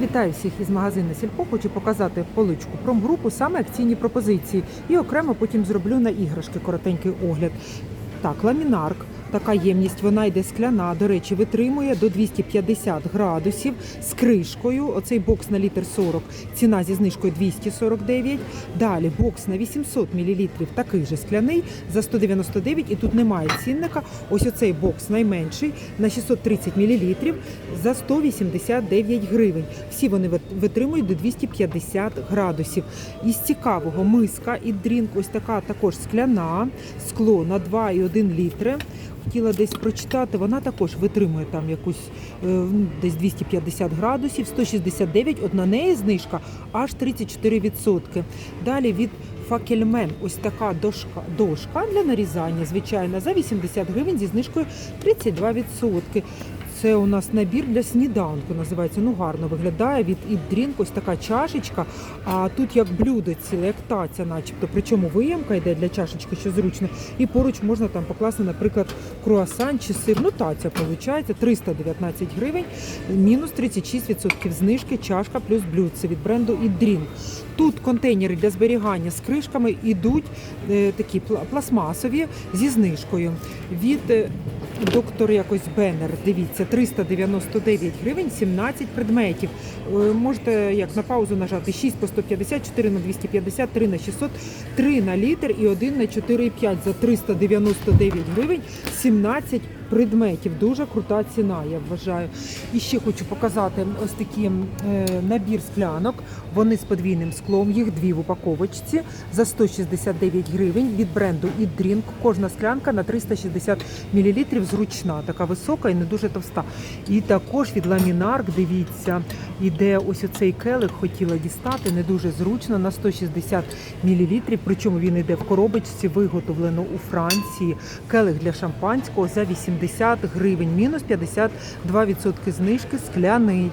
Вітаю всіх із магазину Сільпо. Хочу показати поличку промгрупу, саме акційні пропозиції. І окремо потім зроблю на іграшки коротенький огляд. Так, ламінарк. Така ємність, вона йде скляна. До речі, витримує до 250 градусів з кришкою. Оцей бокс на літр 40, ціна зі знижкою 249. Далі бокс на 800 мл, такий же скляний за 199 і тут немає цінника. Ось оцей бокс найменший на 630 мл за 189 гривень. Всі вони витримують до 250 градусів. Із цікавого миска і дрінк, ось така також скляна, скло на 2,1 літри. Хотіла десь прочитати, вона також витримує там якусь е, ну, десь 250 градусів, 169, от на неї знижка аж 34%. Далі від Факельмен, ось така дошка, дошка для нарізання, звичайно, за 80 гривень зі знижкою 32%. Це у нас набір для сніданку, називається. Ну гарно виглядає від Ідрінк, ось така чашечка. А тут як блюдо ціле, як таця, начебто. Причому виємка йде для чашечки, що зручно. І поруч можна там покласти, наприклад, круасан чи сир. Ну таця виходить 319 гривень, мінус 36% знижки, чашка плюс блюдце від бренду Ідрінк. Тут контейнери для зберігання з кришками ідуть е, такі пластмасові зі знижкою. Від е, доктор якось Беннер, дивіться, 399 гривень, 17 предметів. Е, Можете як на паузу нажати 6 по 150, 4 на 250, 3 на 600, 3 на літр і 1 на 4,5 за 399 гривень, 17 предметів. Дуже крута ціна, я вважаю. І ще хочу показати ось такий е, набір склянок. Вони з подвійним склом, їх дві в упаковочці за 169 гривень від бренду «Ідрінк». Кожна склянка на 360 мл, зручна, така висока і не дуже товста. І також від ламінарк, дивіться, іде ось оцей келих, хотіла дістати, не дуже зручно, на 160 мл, причому він йде в коробочці, виготовлено у Франції. Келих для шампанського за 80 гривень, мінус 52% знижки, скляний.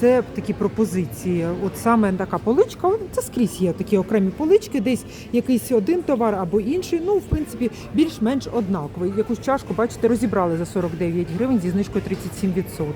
Це такі пропозиції. От саме така поличка, це скрізь є такі окремі полички, десь якийсь один товар або інший. Ну, в принципі, більш-менш однаковий. Якусь чашку, бачите, розібрали за 49 гривень зі знижкою 37%.